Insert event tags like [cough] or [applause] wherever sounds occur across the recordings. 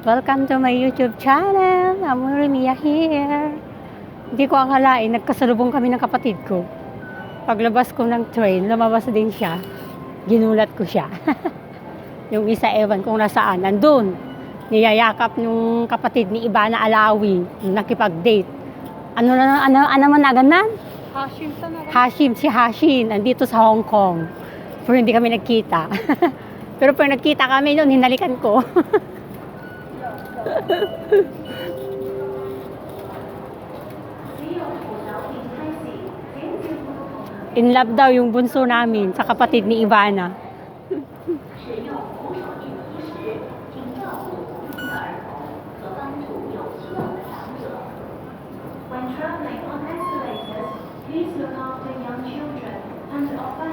Welcome to my YouTube channel. Amore Mia here. Hindi ko akalain, nagkasalubong kami ng kapatid ko. Paglabas ko ng train, lumabas din siya. Ginulat ko siya. [laughs] yung isa, ewan kung nasaan, nandun. Niyayakap nung kapatid ni Ibana Alawi, yung nakipag-date. Ano na, ano, ano man aganan? Hashim sa. Hashim, si Hashim, nandito sa Hong Kong. Pero hindi kami nagkita. [laughs] Pero pag nagkita kami noon, hinalikan ko. [laughs] In love daw yung bunso namin sa kapatid ni Ivana.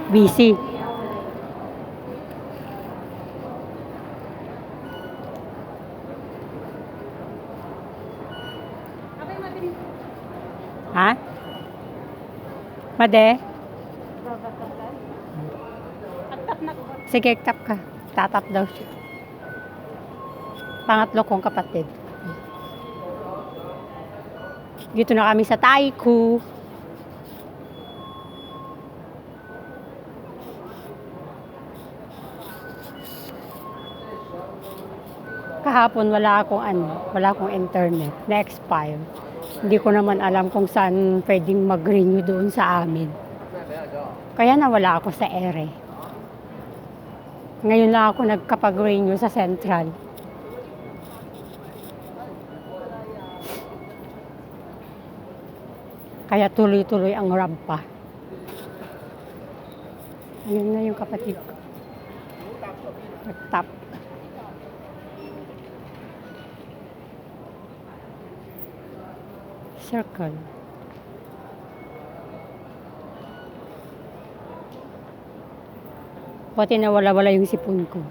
When Ha? Made? Sige, tap ka. Tatap daw siya. Pangatlo kong kapatid. Dito na kami sa Taiku. Kahapon wala akong ano, wala akong internet. Na-expire. Hindi ko naman alam kung saan pwedeng mag-renew doon sa amin. Kaya nawala ako sa ere. Ngayon lang ako nagkapag-renew sa Central. Kaya tuloy-tuloy ang rampa. Ayun na yung kapatid ko. Nag-tap. Circle. Pati nawala-wala yung sipon ko.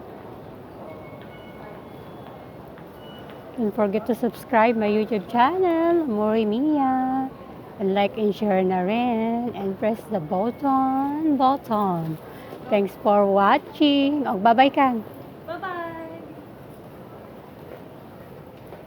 Don't forget to subscribe my YouTube channel, Mori Mia. And like and share na rin. And press the button, button. Thanks for watching. Oh, bye-bye ka.